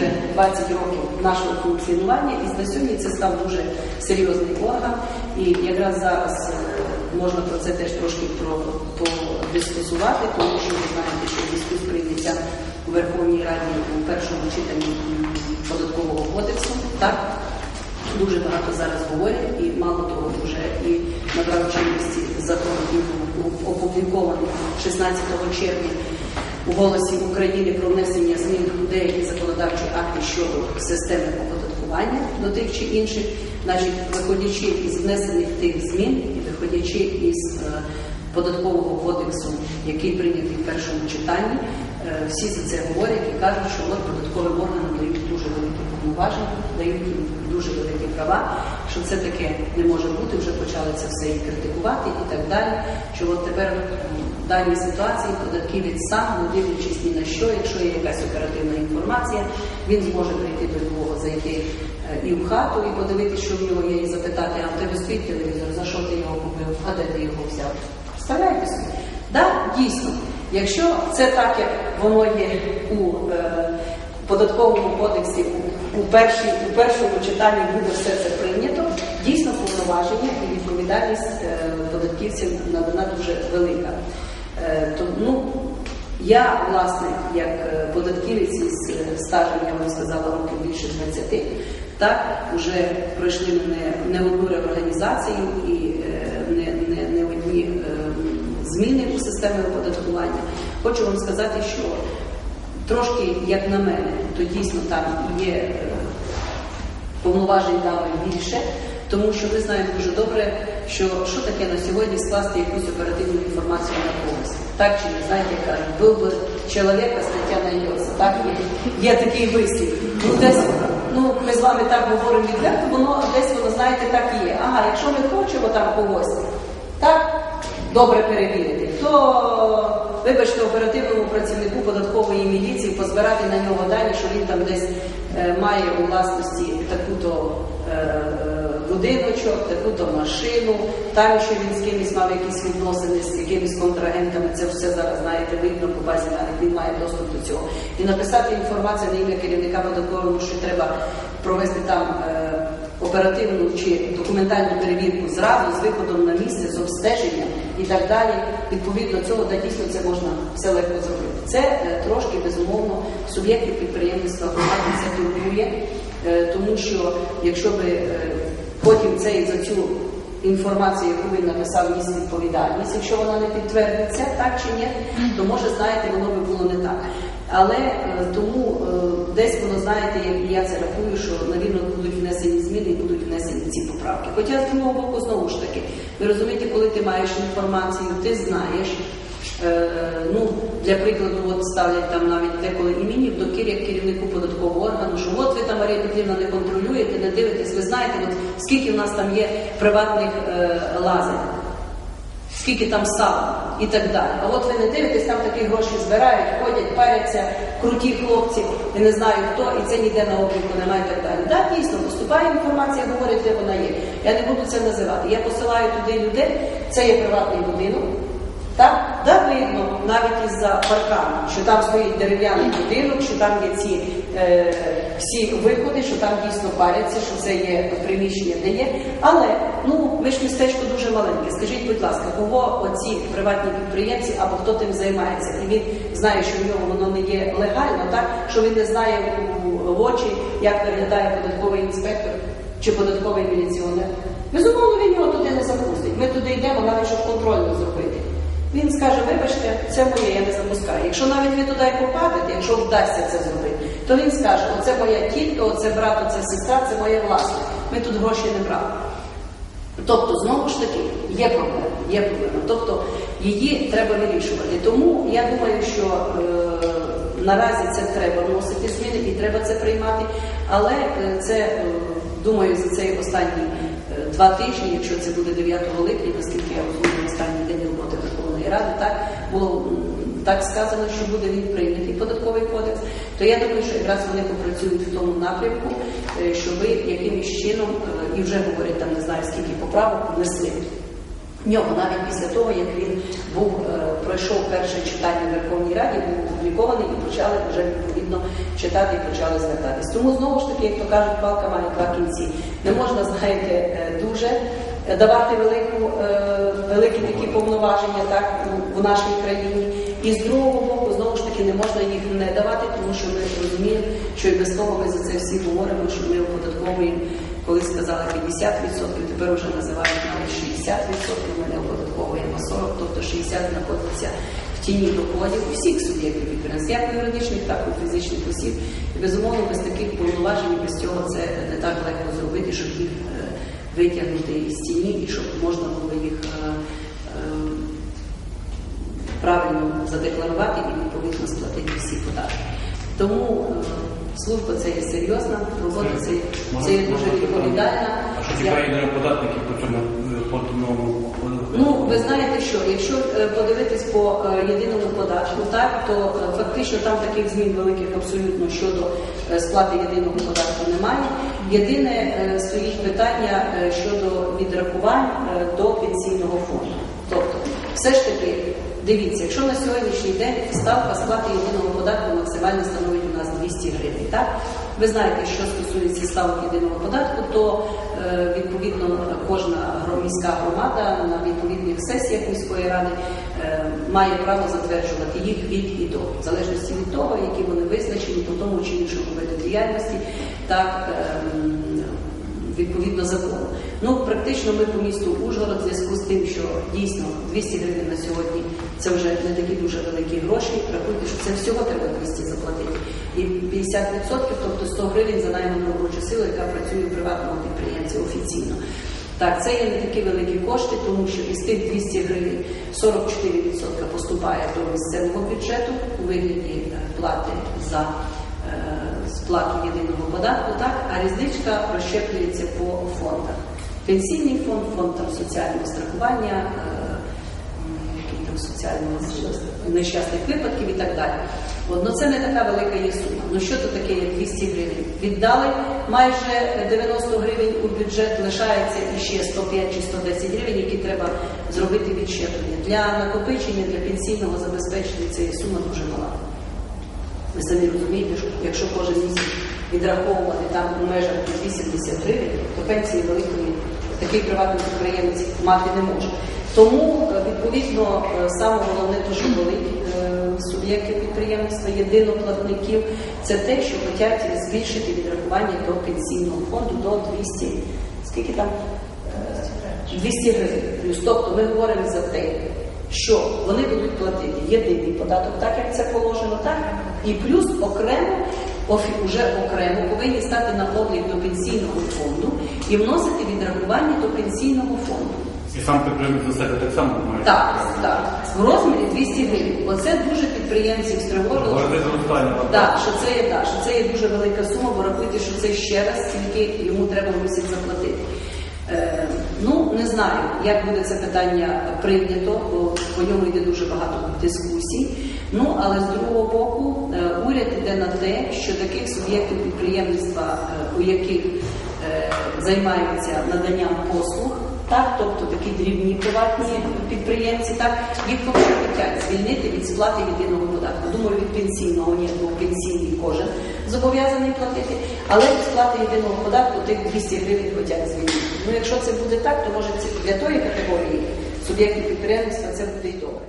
вже 20 років нашого функціонування, і на сьогодні це став дуже серйозний орган. І якраз зараз е, можна про це теж трошки подискусувати, тому що ви знаєте, що зв'язку з у Верховній Раді у першому читанні податкового кодексу, так дуже багато зараз говорять, і мало того, вже і набрав чинності закон, опублікований 16 червня у голосі України про внесення змін у деякі законодавчі акти щодо системи оподаткування до тих чи інших, значить, виходячи із внесених тих змін і виходячи із е, податкового кодексу, який прийнятий в першому читанні, е, всі за це говорять і кажуть, що податковим органам дають дуже великі дають їм дуже великі права, що це таке не може бути, вже почали це все і критикувати і так далі. Що от тепер в даній ситуації податківець сам, не дивлячись ні на що, якщо є якась оперативна інформація, він зможе прийти до Львова, зайти е, і в хату, і подивитися, що в нього є, і запитати, а в тебе стоїть телевізор, за що ти його купив, а де ти його взяв? Вставляйте собі. Да, дійсно, якщо це так, як воно є у е, податковому кодексі, у, першій, у першому читанні буде все це прийнято, дійсно повноваження і відповідальність е, податківців надана дуже велика. Е, то, ну, я, власне, як е, податківець із стажем, я вам сказала, років більше 20, так, вже пройшли мене не одну реорганізацію і не, не, не одні зміни у системі оподаткування. Хочу вам сказати, що трошки, як на мене, то дійсно там є е, повноважень дали більше, тому що ми знаємо дуже добре, що що таке на сьогодні скласти якусь оперативну інформацію на когось. Так чи не знаєте, як кажуть, був би чоловіка, стаття найдеться. Так є, є такий вислів. Ну, ну, ми з вами так говоримо відверто, воно десь воно, знаєте, так і є. Ага, якщо ми хочемо там когось, так добре перевірити, то вибачте оперативному працівнику податкової міліції позбирати на нього дані, що він там десь е, має у власності таку-то е, будиночок, таку-то машину, там ще він з кимось мав якісь відносини з якимись контрагентами. Це все зараз знаєте, видно по базі даних, він має доступ до цього. І написати інформацію на ім'я керівника податкового, що треба провести там. е, оперативну чи документальну перевірку зразу з виходом на місце, з обстеженням і так далі. Відповідно цього, да, дійсно це можна все легко зробити. Це е, трошки безумовно суб'єктів підприємництва громади це турбує, е, тому що якщо би е, потім цей за цю інформацію, яку він написав, ніс відповідальність, якщо вона не підтвердиться, так чи ні, то може, знаєте, воно би було не так. Але тому десь воно, знаєте, як і я це рахую, що навірно будуть внесені зміни і будуть поправки. Хоча з другого боку, знову ж таки, ви розумієте, коли ти маєш інформацію, ти знаєш. Е, ну, для прикладу, от ставлять там навіть деколи імені мені в докір як керівнику податкового органу, що от ви там Марія Петрівна не контролюєте, не дивитесь, ви знаєте, от скільки в нас там є приватних е, лазерів скільки там сал і так далі. А от ви не дивитесь, там такі гроші збирають, ходять, паряться, круті хлопці, і не знаю хто, і це ніде на обліку немає і так далі. Так, дійсно, поступає інформація, говорить, де вона є. Я не буду це називати. Я посилаю туди людей, це є приватний будинок. Так, да, видно, навіть із-за паркану, що там стоїть дерев'яний будинок, що там є ці е, всі виходи, що там дійсно паряться, що це є приміщення, де є. Але ну ми ж містечко дуже маленьке. Скажіть, будь ласка, кого оці приватні підприємці або хто тим займається, і він знає, що в нього воно не є легально, так що він не знає в очі, як виглядає податковий інспектор чи податковий міліціонер. Безумовно, він його туди не запустить. Ми туди йдемо, навіть щоб контрольно зробити. Він скаже, вибачте, це моє, я не запускаю. Якщо навіть ви туди попадете, якщо вдасться це зробити, то він скаже, оце моя тітка, оце брат, оце сестра, це моє власне. Ми тут гроші не брали. Тобто, знову ж таки, є проблема, є проблема. Тобто її треба вирішувати. Тому я думаю, що е, наразі це треба вносити зміни і треба це приймати. Але е, це, е, думаю, за цей останні е, два тижні, якщо це буде 9 липня, наскільки я розумію, останній день роботи Верховної Ради, так було так сказано, що буде він прийнятий податковий кодекс, то я думаю, що якраз вони попрацюють в тому напрямку, е, щоб якимось чином, е, і вже говорять там не знаю скільки поправок, внесли нього навіть після того, як він був е, пройшов перше читання в Верховній Раді, був опублікований і почали вже відповідно читати і почали звертатись. Тому знову ж таки, як то кажуть, палка має два кінці. Не можна, знаєте, дуже давати велику, великі такі повноваження так в нашій країні. І з другого боку, таки, не можна їх не давати, тому що ми розуміємо, що і без того ми за це всі говоримо, що ми оподатковуємо, коли сказали 50%, тепер вже називають навіть 60%, ми не оподатковуємо 40%, тобто 60% знаходиться в тіні доходів усіх суб'єктів підприємств, як юридичних, так і фізичних осіб. І безумовно, без таких повноважень, без цього це не так легко зробити, щоб їх е, витягнути із тіні і щоб можна було їх. Правильно задекларувати і відповідно сплатити всі податки. Тому е, служба це є серйозна, робота це, це є дуже відповідальна. А що Я- чекає єдиний по цьому е. Ну, ви знаєте що, якщо е, подивитись по єдиному податку, так то фактично там таких змін великих абсолютно щодо сплати єдиного податку немає. Єдине стоїть питання щодо відрахувань до пенсійного фонду. Тобто, все ж таки, дивіться, якщо на сьогоднішній день ставка сплати єдиного податку максимально становить у нас 200 гривень, так? Ви знаєте, що стосується ставок єдиного податку, то е, відповідно кожна міська громада на відповідних сесіях міської ради е, має право затверджувати їх від і до, в залежності від того, які вони визначені по тому чи іншому виду діяльності, так ем, відповідно закону. Ну, практично ми по місту Ужгород в зв'язку з тим, що дійсно 200 гривень на сьогодні це вже не такі дуже великі гроші. Рахуйте, що це всього треба 200 заплатити. І 50%, тобто 100 гривень за найману робочу силу, яка працює у приватному підприємці офіційно. Так, це є не такі великі кошти, тому що із тих 200 гривень 44% поступає до місцевого бюджету у вигляді е, плати за е, сплату єдиного податку, так, а різниця розщеплюється по фондах. Пенсійний фонд, фонд там соціального страхування, е, м, який там соціального нещасних випадків і так далі. От, ну це не така велика є сума. Ну що то таке, як 200 гривень? Віддали майже 90 гривень у бюджет, лишається іще 105 чи 110 гривень, які треба зробити відщеплення. Для накопичення, для пенсійного забезпечення це є сума дуже мала. Ви самі розумієте, що якщо кожен місяць відраховувати там у межах 80 гривень, то пенсії великої такий приватний підприємець мати не може. Тому, е, відповідно, е, саме головне, що болить е, суб'єктів підприємництва, єдиноплатників, це те, що хочуть збільшити відрахування до пенсійного фонду до 200, скільки там? Е, 200 гривень. Тобто ми говоримо за те, що вони будуть платити єдиний податок, так як це положено, так і плюс окремо уже окремо повинні стати на облік до пенсійного фонду і вносити відрахування до пенсійного фонду. І сам підприємець за себе так само має. Так, так, в розмірі 200 гривень. Оце дуже підприємців стривожило. Зростання. Так, що це є так, що це є дуже велика сума, бо рахуйте, що це ще раз стільки йому треба місяць заплатити. Е, ну, не знаю, як буде це питання прийнято, бо по ньому йде дуже багато дискусій. Ну, але з другого боку, е, уряд йде на те, що таких суб'єктів підприємництва, е, у яких е, займаються наданням послуг, так, тобто такі дрібні приватні підприємці, так, їх хотять звільнити від сплати єдиного податку. Думаю, від пенсійного ні, бо пенсійний кожен зобов'язаний платити, але від сплати єдиного податку тих 200 гривень хочуть звільнити. Ну, якщо це буде так, то може це для тої категорії суб'єктів підприємництва це буде й добре.